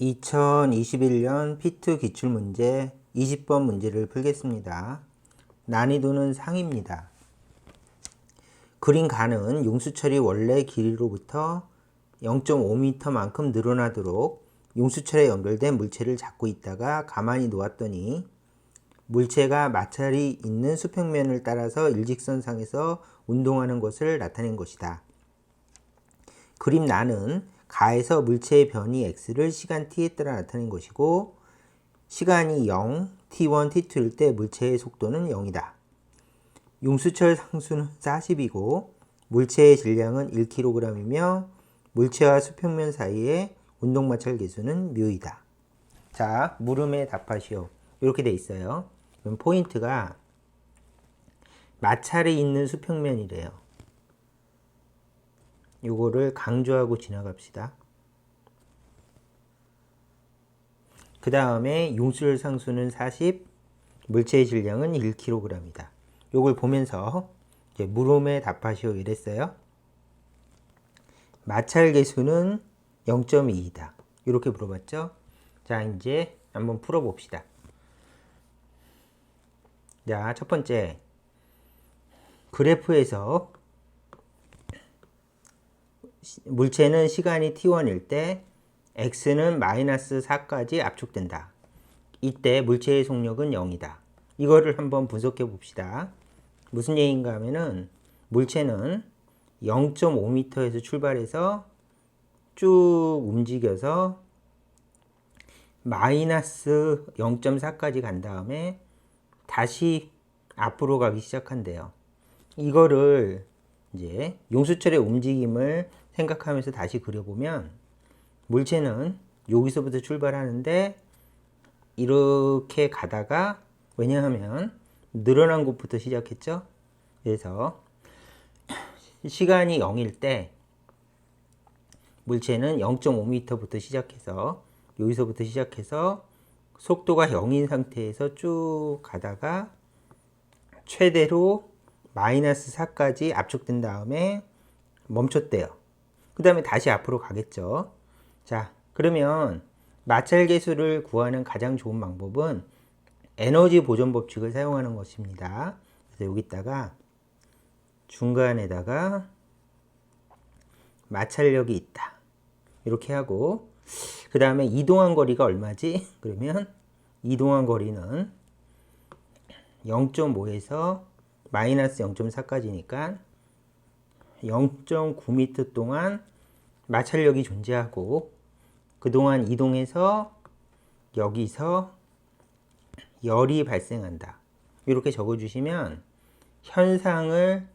2021년 P2 기출문제 20번 문제를 풀겠습니다. 난이도는 상입니다. 그린 가는 용수철이 원래 길이로부터 0.5m만큼 늘어나도록 용수철에 연결된 물체를 잡고 있다가 가만히 놓았더니 물체가 마찰이 있는 수평면을 따라서 일직선상에서 운동하는 것을 나타낸 것이다. 그림 나는 가에서 물체의 변이 x를 시간 t에 따라 나타낸 것이고 시간이 0, t1, t2일 때 물체의 속도는 0이다. 용수철 상수는 40이고 물체의 질량은 1kg이며 물체와 수평면 사이의 운동 마찰 계수는 묘이다. 자, 물음에 답하시오. 이렇게 돼 있어요. 그럼 포인트가 마찰이 있는 수평면이래요. 요거를 강조하고 지나갑시다. 그 다음에 용수열 상수는 40, 물체의 질량은 1kg이다. 요걸 보면서 이제 물음에 답하시오 이랬어요. 마찰 계수는 0.2이다. 이렇게 물어봤죠? 자, 이제 한번 풀어봅시다. 자, 첫 번째. 그래프에서 물체는 시간이 t1일 때 x는 마이너스 4까지 압축된다. 이때 물체의 속력은 0이다. 이거를 한번 분석해 봅시다. 무슨 얘기인가 하면은 물체는 0.5m에서 출발해서 쭉 움직여서 마이너스 0.4까지 간 다음에 다시 앞으로 가기 시작한대요. 이거를 이제 용수철의 움직임을 생각하면서 다시 그려보면 물체는 여기서부터 출발하는데 이렇게 가다가 왜냐하면 늘어난 곳부터 시작했죠. 그래서 시간이 0일 때 물체는 0.5m부터 시작해서 여기서부터 시작해서 속도가 0인 상태에서 쭉 가다가 최대로 마이너스 4까지 압축된 다음에 멈췄대요. 그 다음에 다시 앞으로 가겠죠. 자, 그러면 마찰 계수를 구하는 가장 좋은 방법은 에너지 보존 법칙을 사용하는 것입니다. 그래서 여기다가 중간에다가 마찰력이 있다. 이렇게 하고 그 다음에 이동한 거리가 얼마지? 그러면 이동한 거리는 0.5에서 마이너스 0.4까지니까 0.9m 동안 마찰력이 존재하고 그동안 이동해서 여기서 열이 발생한다. 이렇게 적어주시면 현상을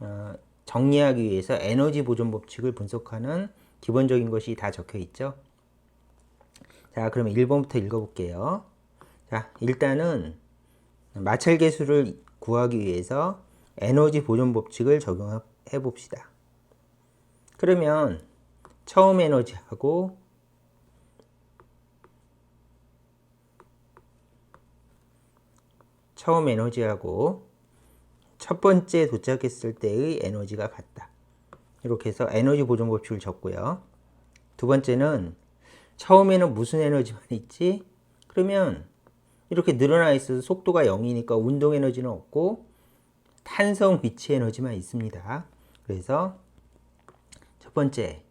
어, 정리하기 위해서 에너지 보존 법칙을 분석하는 기본적인 것이 다 적혀 있죠. 자, 그러면 1번부터 읽어볼게요. 자, 일단은 마찰 계수를 구하기 위해서 에너지 보존 법칙을 적용해 봅시다. 그러면 처음 에너지하고 처음 에너지하고 첫 번째 도착했을 때의 에너지가 같다. 이렇게 해서 에너지 보존 법칙을 적고요. 두 번째는 처음에는 무슨 에너지만 있지? 그러면 이렇게 늘어나 있어서 속도가 0이니까 운동 에너지는 없고 탄성 위치 에너지만 있습니다. 그래서 첫 번째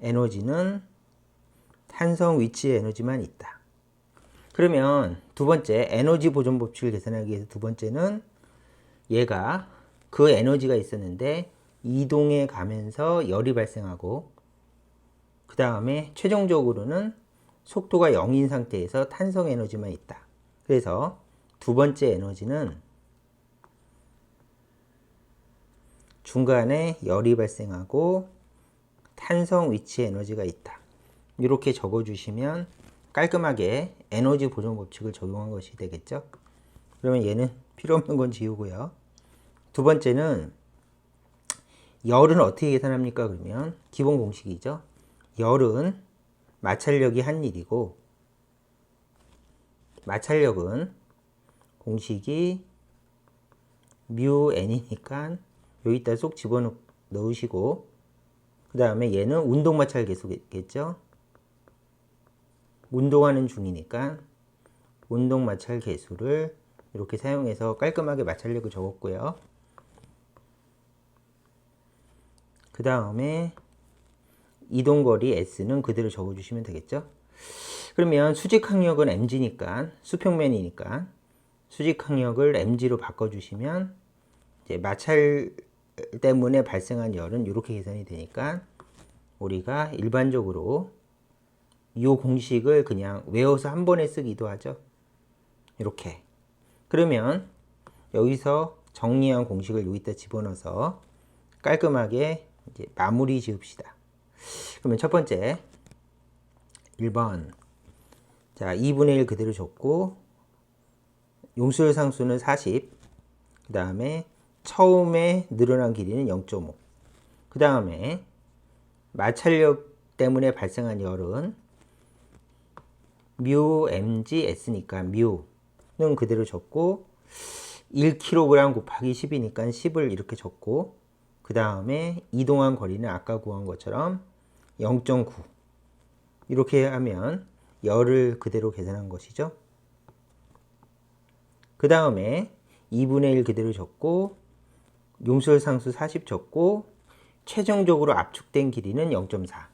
에너지는 탄성 위치 에너지만 있다. 그러면 두 번째 에너지 보존 법칙을 계산하기 위해서 두 번째는 얘가 그 에너지가 있었는데 이동해 가면서 열이 발생하고 그 다음에 최종적으로는 속도가 0인 상태에서 탄성 에너지만 있다. 그래서 두 번째 에너지는 중간에 열이 발생하고 탄성 위치 에너지가 있다. 이렇게 적어주시면 깔끔하게 에너지 보존 법칙을 적용한 것이 되겠죠. 그러면 얘는 필요 없는 건 지우고요. 두 번째는 열은 어떻게 계산합니까? 그러면 기본 공식이죠. 열은 마찰력이 한 일이고 마찰력은 공식이 뮤 n이니까 여기다 쏙 집어넣으시고 그 다음에 얘는 운동 마찰 계수겠죠. 운동하는 중이니까 운동 마찰 계수를 이렇게 사용해서 깔끔하게 마찰력을 적었고요. 그 다음에 이동거리 S는 그대로 적어주시면 되겠죠. 그러면 수직항력은 mg니까 수평면이니까 수직항력을 mg로 바꿔주시면 이제 마찰 때문에 발생한 열은 이렇게 계산이 되니까 우리가 일반적으로 이 공식을 그냥 외워서 한 번에 쓰기도 하죠. 이렇게. 그러면 여기서 정리한 공식을 여기다 집어넣어서 깔끔하게 이제 마무리 지읍시다. 그러면 첫 번째 1번. 자 2분의 1 그대로 줬고 용수열 상수는 40 그 다음에 처음에 늘어난 길이는 0.5 그 다음에 마찰력 때문에 발생한 열은 뮤 mg s니까 뮤는 그대로 적고 1kg 곱하기 10이니까 10을 이렇게 적고 그 다음에 이동한 거리는 아까 구한 것처럼 0.9 이렇게 하면 열을 그대로 계산한 것이죠. 그 다음에 2분의 1 그대로 적고 용설 상수 40 적고 최종적으로 압축된 길이는 0.4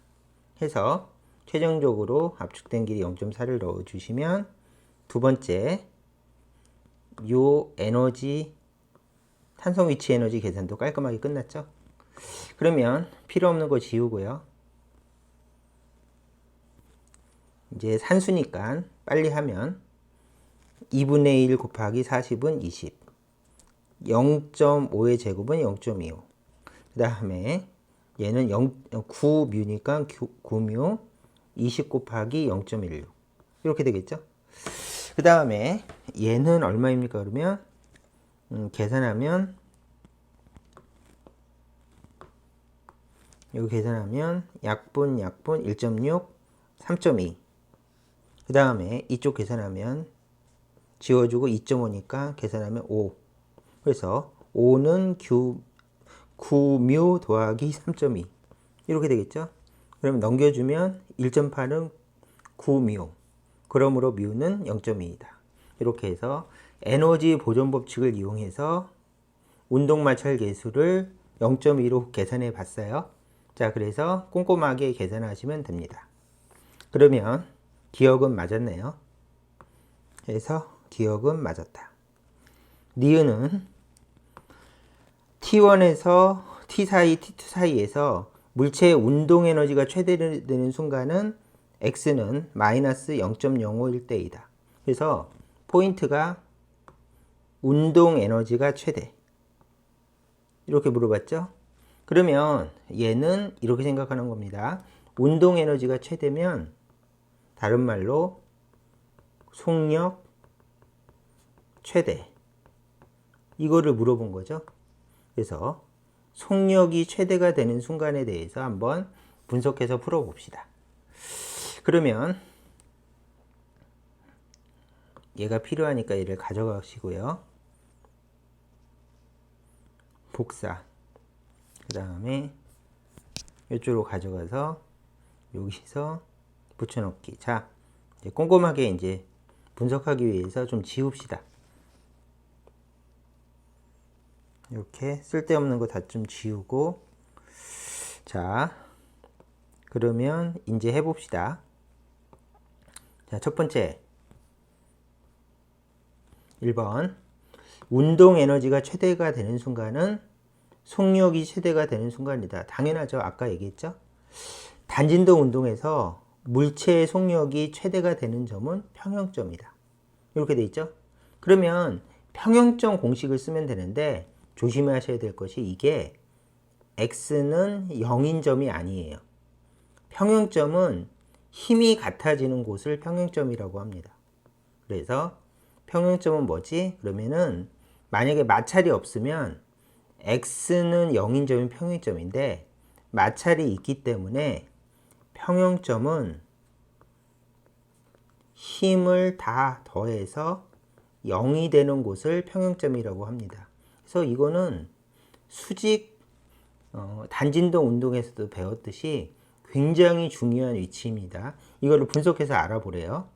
해서 최종적으로 압축된 길이 0.4를 넣어 주시면 두 번째 요 에너지 탄성 위치 에너지 계산도 깔끔하게 끝났죠. 그러면 필요 없는 거 지우고요. 이제 산수니까 빨리 하면 2분의 1 곱하기 40은 20 0.5의 제곱은 0.25 그 다음에 얘는 0, 9뮤니까 9뮤 20 곱하기 0.16 이렇게 되겠죠? 그 다음에 얘는 얼마입니까 그러면? 음, 계산하면 여기 계산하면 약분 약분 1.6 3.2 그 다음에 이쪽 계산하면 지워주고 2.5니까 계산하면 5 그래서 5는 9, 9뮤 더하기 3.2 이렇게 되겠죠? 그러면 넘겨주면 1.8은 9뮤. 그러므로 뮤는 0.2이다. 이렇게 해서 에너지 보존 법칙을 이용해서 운동 마찰 계수를 0.2로 계산해 봤어요. 자, 그래서 꼼꼼하게 계산하시면 됩니다. 그러면 기억은 맞았네요. 그래서 기억은 맞았다. 니은은 T1에서 T 사이, T2 사이에서 물체의 운동 에너지가 최대되는 순간은 X는 마이너스 0.05일 때이다. 그래서 포인트가 운동 에너지가 최대. 이렇게 물어봤죠? 그러면 얘는 이렇게 생각하는 겁니다. 운동 에너지가 최대면 다른 말로 속력 최대. 이거를 물어본 거죠. 그래서 속력이 최대가 되는 순간에 대해서 한번 분석해서 풀어봅시다. 그러면 얘가 필요하니까 얘를 가져가시고요. 복사 그 다음에 이쪽으로 가져가서 여기서 붙여넣기 자 이제 꼼꼼하게 이제 분석하기 위해서 좀 지웁시다 이렇게 쓸데없는 거 다 좀 지우고 자 그러면 이제 해봅시다 자첫 번째 1번 운동 에너지가 최대가 되는 순간은 속력이 최대가 되는 순간이다. 당연하죠. 아까 얘기했죠. 단진도 운동에서 물체의 속력이 최대가 되는 점은 평형점이다. 이렇게 돼 있죠. 그러면 평형점 공식을 쓰면 되는데 조심하셔야 될 것이 이게 x는 0인 점이 아니에요. 평형점은 힘이 같아지는 곳을 평형점이라고 합니다. 그래서 평형점은 뭐지? 그러면은 만약에 마찰이 없으면 x는 0인 점이 평형점인데 마찰이 있기 때문에 평형점은 힘을 다 더해서 0이 되는 곳을 평형점이라고 합니다. 그래서 이거는 수직 어, 단진동 운동에서도 배웠듯이 굉장히 중요한 위치입니다. 이거를 분석해서 알아보래요.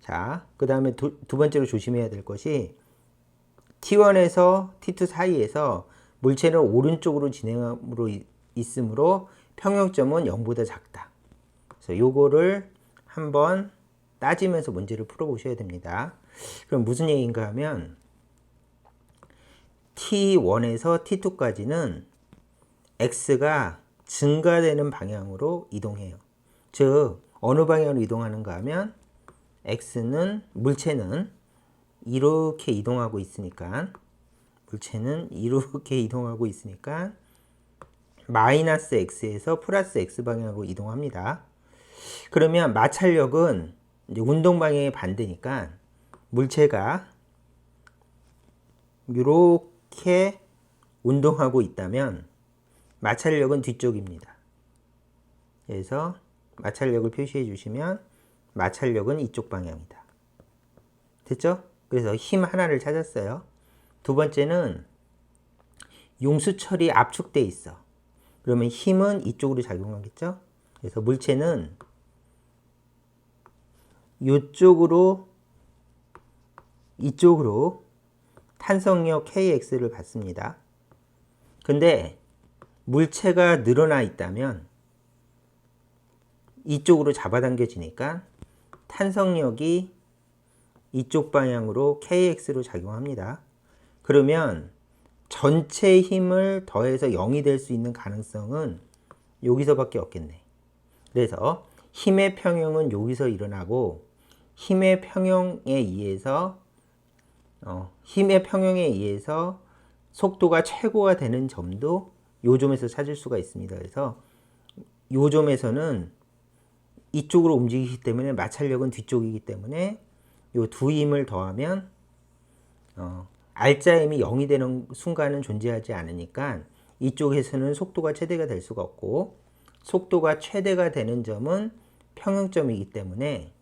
자, 그 다음에 두, 두 번째로 조심해야 될 것이 T1에서 T2 사이에서 물체는 오른쪽으로 진행함으로 이- 있으므로 평형점은 0보다 작다. 그래서 요거를 한번 따지면서 문제를 풀어보셔야 됩니다. 그럼 무슨 얘기인가 하면 T1에서 T2까지는 x가 증가되는 방향으로 이동해요. 즉 어느 방향으로 이동하는가 하면 x는 물체는 이렇게 이동하고 있으니까 물체는 이렇게 이동하고 있으니까 마이너스 x에서 플러스 x 방향으로 이동합니다. 그러면 마찰력은 운동 방향의 반대니까 물체가 이렇게 운동하고 있다면 마찰력은 뒤쪽입니다. 그래서 마찰력을 표시해 주시면 마찰력은 이쪽 방향이다. 됐죠? 그래서 힘 하나를 찾았어요. 두 번째는 용수철이 압축돼 있어. 그러면 힘은 이쪽으로 작용하겠죠? 그래서 물체는 이쪽으로 이쪽으로 탄성력 KX를 받습니다. 근데 물체가 늘어나 있다면 이쪽으로 잡아당겨지니까 탄성력이 이쪽 방향으로 KX로 작용합니다. 그러면 전체 힘을 더해서 0이 될 수 있는 가능성은 여기서밖에 없겠네. 그래서 힘의 평형은 여기서 일어나고 힘의 평형에 의해서 어, 힘의 평형에 의해서 속도가 최고가 되는 점도 요 점에서 찾을 수가 있습니다. 그래서 요 점에서는 이쪽으로 움직이기 때문에 마찰력은 뒤쪽이기 때문에 요 두 힘을 더하면 어, 알짜 힘이 0이 되는 순간은 존재하지 않으니까 이쪽에서는 속도가 최대가 될 수가 없고 속도가 최대가 되는 점은 평형점이기 때문에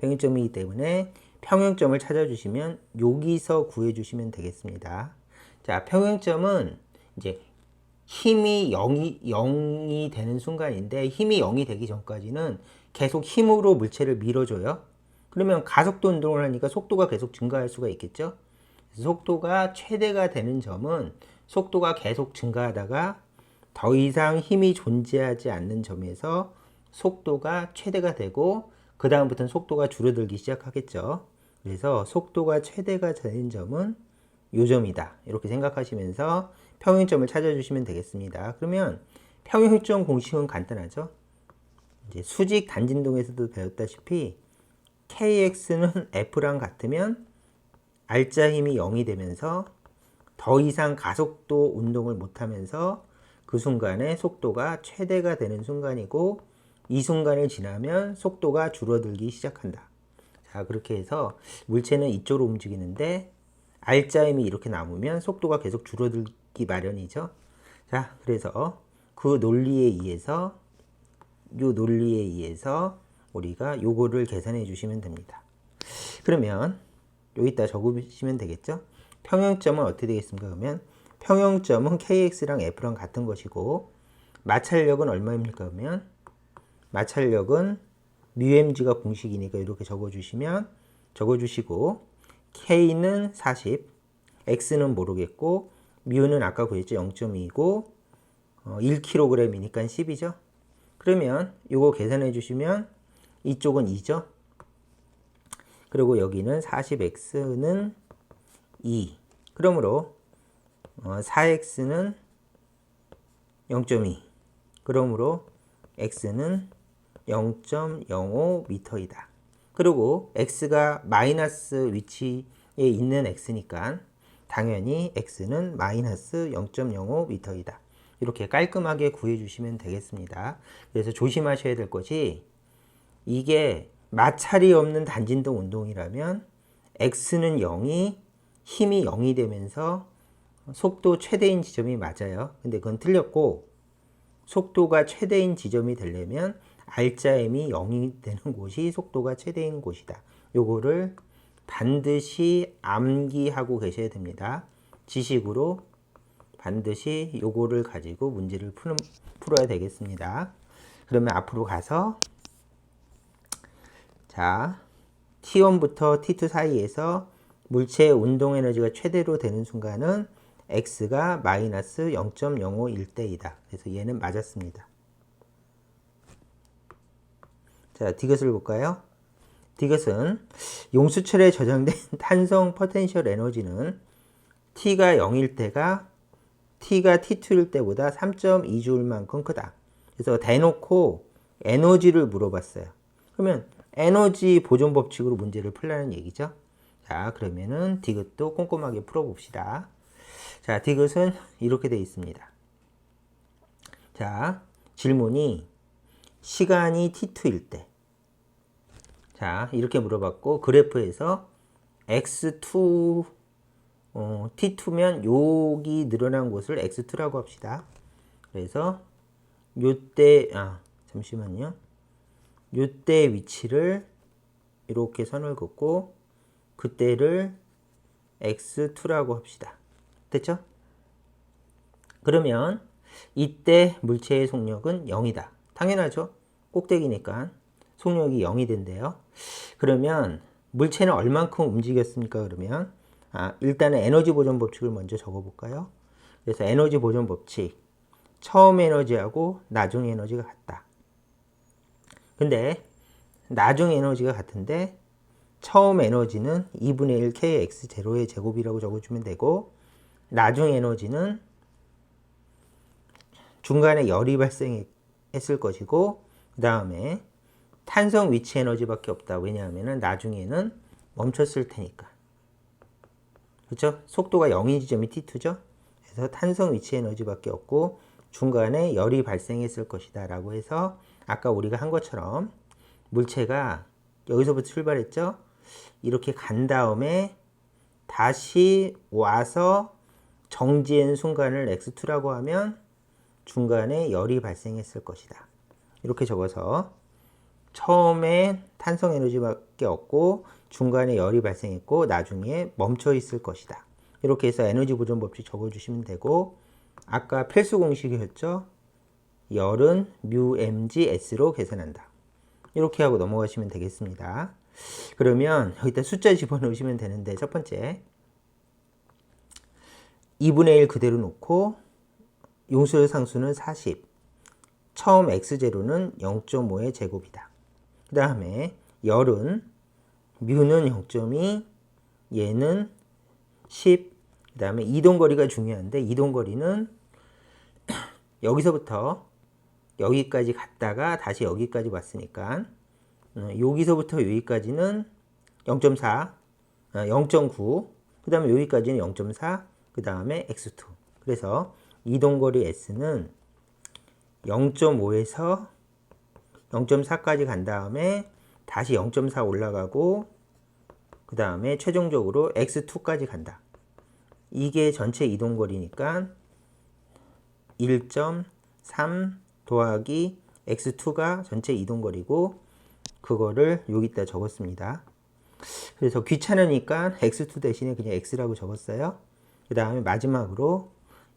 평형점이기 때문에 평형점을 찾아주시면 여기서 구해주시면 되겠습니다. 자, 평형점은 이제 힘이 0이, 0이 되는 순간인데 힘이 0이 되기 전까지는 계속 힘으로 물체를 밀어줘요. 그러면 가속도 운동을 하니까 속도가 계속 증가할 수가 있겠죠. 속도가 최대가 되는 점은 속도가 계속 증가하다가 더 이상 힘이 존재하지 않는 점에서 속도가 최대가 되고 그 다음부터는 속도가 줄어들기 시작하겠죠. 그래서 속도가 최대가 되는 점은 요 점이다. 이렇게 생각하시면서 평형점을 찾아주시면 되겠습니다. 그러면 평형점 공식은 간단하죠. 이제 수직 단진동에서도 배웠다시피 kx는 f랑 같으면 알짜 힘이 0이 되면서 더 이상 가속도 운동을 못하면서 그 순간에 속도가 최대가 되는 순간이고 이 순간을 지나면 속도가 줄어들기 시작한다. 자 그렇게 해서 물체는 이쪽으로 움직이는데 알짜 힘이 이렇게 남으면 속도가 계속 줄어들기 마련이죠. 자 그래서 그 논리에 의해서 요 논리에 의해서 우리가 요거를 계산해 주시면 됩니다. 그러면 여기다 적으시면 되겠죠? 평형점은 어떻게 되겠습니까? 그러면 평형점은 kx랑 f랑 같은 것이고 마찰력은 얼마입니까? 그러면 마찰력은 μmg가 공식이니까 이렇게 적어주시면 적어주시고 k는 40, x는 모르겠고 μ는 아까 구했죠 0.2고 어, 1kg이니까 10이죠. 그러면 이거 계산해 주시면 이쪽은 2죠. 그리고 여기는 40x는 2. 그러므로 어, 4x는 0.2. 그러므로 x는 0.05m이다. 그리고 x가 마이너스 위치에 있는 x니까 당연히 x는 마이너스 0.05m이다. 이렇게 깔끔하게 구해주시면 되겠습니다. 그래서 조심하셔야 될 것이 이게 마찰이 없는 단진동 운동이라면 x는 0이 힘이 0이 되면서 속도 최대인 지점이 맞아요. 근데 그건 틀렸고 속도가 최대인 지점이 되려면 알짜임이 0이 되는 곳이 속도가 최대인 곳이다. 요거를 반드시 암기하고 계셔야 됩니다. 지식으로 반드시 요거를 가지고 문제를 푸는, 풀어야 되겠습니다. 그러면 앞으로 가서 자 T1부터 T2 사이에서 물체의 운동 에너지가 최대로 되는 순간은 x가 마이너스 0.051대이다. 그래서 얘는 맞았습니다. 자, 디귿을 볼까요? 디귿은 용수철에 저장된 탄성 포텐셜 에너지는 t가 0일 때가 t가 t2일 때보다 3.2줄만큼 크다. 그래서 대놓고 에너지를 물어봤어요. 그러면 에너지 보존 법칙으로 문제를 풀라는 얘기죠. 자, 그러면은 디귿도 꼼꼼하게 풀어봅시다. 자, 디귿은 이렇게 되어 있습니다. 자, 질문이 시간이 t2일 때. 자, 이렇게 물어봤고, 그래프에서 x2, 어, t2면 여기 늘어난 곳을 x2라고 합시다. 그래서 요때, 아, 잠시만요. 요때 위치를 이렇게 선을 긋고, 그때를 x2라고 합시다. 됐죠? 그러면 이때 물체의 속력은 0이다. 당연하죠. 꼭대기니까 속력이 0이 된대요. 그러면 물체는 얼만큼 움직였습니까? 그러면 아, 일단은 에너지 보존 법칙을 먼저 적어 볼까요? 그래서 에너지 보존 법칙 처음 에너지하고 나중 에너지가 같다. 근데 나중 에너지가 같은데 처음 에너지는 2분의 1 kx 제로의 제곱이라고 적어주면 되고 나중 에너지는 중간에 열이 발생했을 것이고 그 다음에 탄성 위치 에너지밖에 없다. 왜냐하면 나중에는 멈췄을 테니까. 그렇죠? 속도가 0인 지점이 T2죠. 그래서 탄성 위치 에너지밖에 없고 중간에 열이 발생했을 것이다 라고 해서 아까 우리가 한 것처럼 물체가 여기서부터 출발했죠. 이렇게 간 다음에 다시 와서 정지한 순간을 x2라고 하면 중간에 열이 발생했을 것이다. 이렇게 적어서 처음에 탄성 에너지밖에 없고 중간에 열이 발생했고 나중에 멈춰 있을 것이다. 이렇게 해서 에너지 보존 법칙 적어주시면 되고 아까 필수 공식이었죠. 열은 mu mg s로 계산한다. 이렇게 하고 넘어가시면 되겠습니다. 그러면 여기다 숫자 집어넣으시면 되는데 첫 번째 2분의 1 그대로 놓고 용수의 상수는 40 처음 x제로는 0.5의 제곱이다. 그 다음에 열은 뮤는 0.2 얘는 10 그 다음에 이동거리가 중요한데 이동거리는 여기서부터 여기까지 갔다가 다시 여기까지 왔으니까 어, 여기서부터 여기까지는 0.4, 0.9, 그 다음에 여기까지는 0.4, 그 다음에 x2. 그래서 이동거리 s는 0.5에서 0.4까지 간 다음에 다시 0.4 올라가고 그 다음에 최종적으로 x2까지 간다. 이게 전체 이동거리니까 1.3 더하기 x2가 전체 이동거리고 그거를 여기다 적었습니다. 그래서 귀찮으니까 x2 대신에 그냥 x라고 적었어요. 그 다음에 마지막으로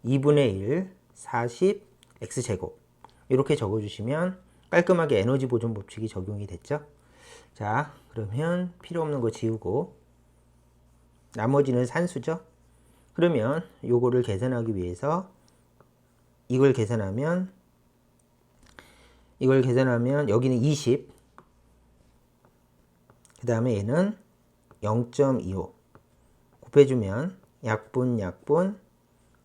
2분의 1, 40, x제곱 이렇게 적어주시면 깔끔하게 에너지 보존 법칙이 적용이 됐죠. 자 그러면 필요 없는 거 지우고 나머지는 산수죠. 그러면 요거를 계산하기 위해서 이걸 계산하면 이걸 계산하면 여기는 20, 그 다음에 얘는 0.25 곱해주면 약분 약분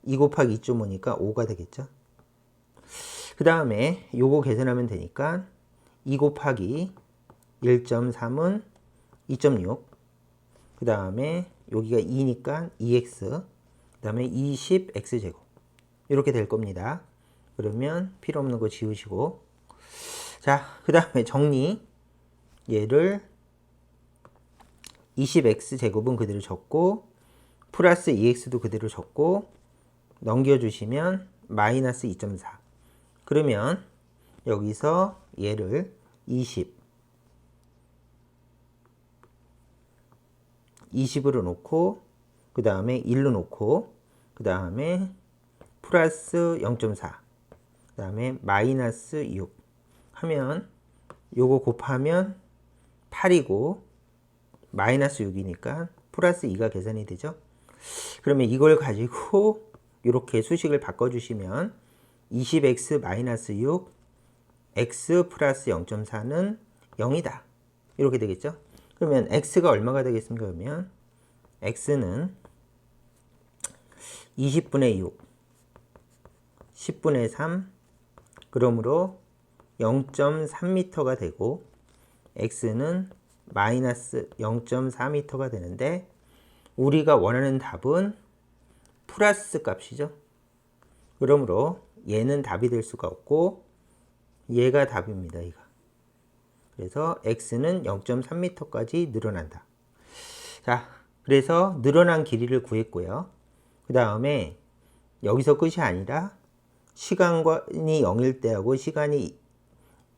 2 곱하기 2.5니까 5가 되겠죠. 그 다음에 요거 계산하면 되니까 2 곱하기 1.3은 2.6. 그 다음에 여기가 2니까 2x. 그 다음에 20x제곱. 이렇게 될 겁니다. 그러면 필요 없는 거 지우시고. 자, 그 다음에 정리. 얘를 20x 제곱은 그대로 적고 플러스 2x도 그대로 적고 넘겨주시면 마이너스 2.4 그러면 여기서 얘를 20 20으로 놓고 그 다음에 1로 놓고 그 다음에 플러스 0.4 그 다음에 마이너스 6 하면 요거 곱하면 8이고 마이너스 6이니까 플러스 2가 계산이 되죠. 그러면 이걸 가지고 이렇게 수식을 바꿔주시면 20x 마이너스 6 x 플러스 0.4는 0이다. 이렇게 되겠죠. 그러면 x가 얼마가 되겠습니까? 그러면 x는 20분의 6, 10분의 3, 그러므로 0.3m가 되고 x는 마이너스 0.4m가 되는데 우리가 원하는 답은 플러스 값이죠. 그러므로 얘는 답이 될 수가 없고 얘가 답입니다. 얘가. 그래서 x는 0.3m까지 늘어난다. 자, 그래서 늘어난 길이를 구했고요. 그 다음에 여기서 끝이 아니라 시간이 0일 때하고 시간이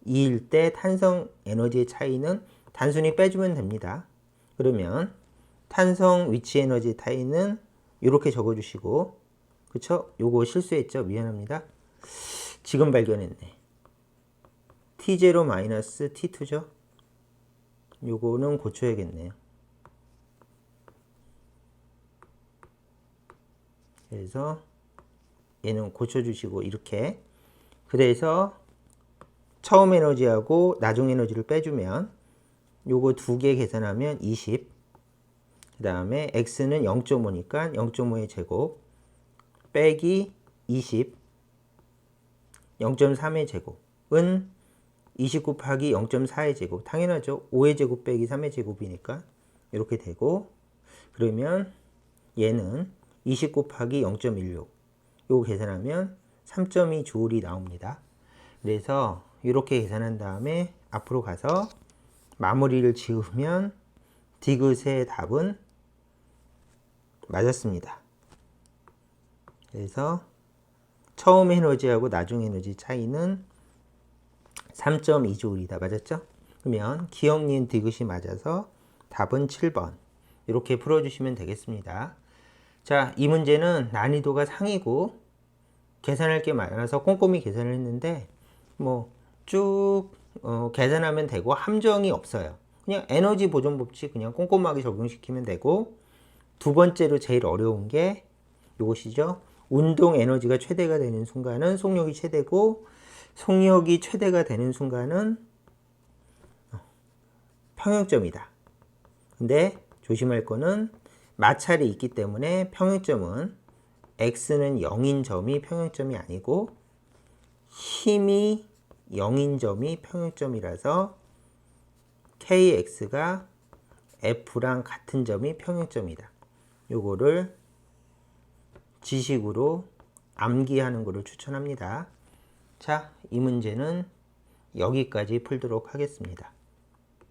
2일 때 탄성 에너지의 차이는 단순히 빼주면 됩니다. 그러면 탄성 위치 에너지 차이는 이렇게 적어주시고 그쵸? 요거 실수했죠? 미안합니다. 지금 발견했네. T0 마이너스 T2죠? 요거는 고쳐야겠네요. 그래서 얘는 고쳐주시고 이렇게 그래서 처음 에너지하고 나중 에너지를 빼주면 요거 두 개 계산하면 20. 그 다음에 x는 0.5니까 0.5의 제곱 빼기 20. 0.3의 제곱은 20 곱하기 0.4의 제곱. 당연하죠. 5의 제곱 빼기 3의 제곱이니까 이렇게 되고 그러면 얘는 20 곱하기 0.16. 요거 계산하면 3.2 조울이 나옵니다. 그래서 이렇게 계산한 다음에 앞으로 가서 마무리를 지으면 디귿의 답은 맞았습니다. 그래서 처음 에너지하고 나중 에너지 차이는 3.2조울이다. 맞았죠? 그러면 기억, 니은, 디귿이 맞아서 답은 7번. 이렇게 풀어주시면 되겠습니다. 자, 이 문제는 난이도가 상이고 계산할 게 많아서 꼼꼼히 계산을 했는데 뭐쭉 어, 계산하면 되고 함정이 없어요. 그냥 에너지 보존 법칙 그냥 꼼꼼하게 적용시키면 되고 두 번째로 제일 어려운 게 이것이죠. 운동 에너지가 최대가 되는 순간은 속력이 최대고 속력이 최대가 되는 순간은 평형점이다. 근데 조심할 거는 마찰이 있기 때문에 평형점은 x는 0인 점이 평형점이 아니고 힘이 0인 점이 평형점이라서 kx가 f랑 같은 점이 평형점이다. 요거를 지식으로 암기하는 것을 추천합니다. 자, 이 문제는 여기까지 풀도록 하겠습니다.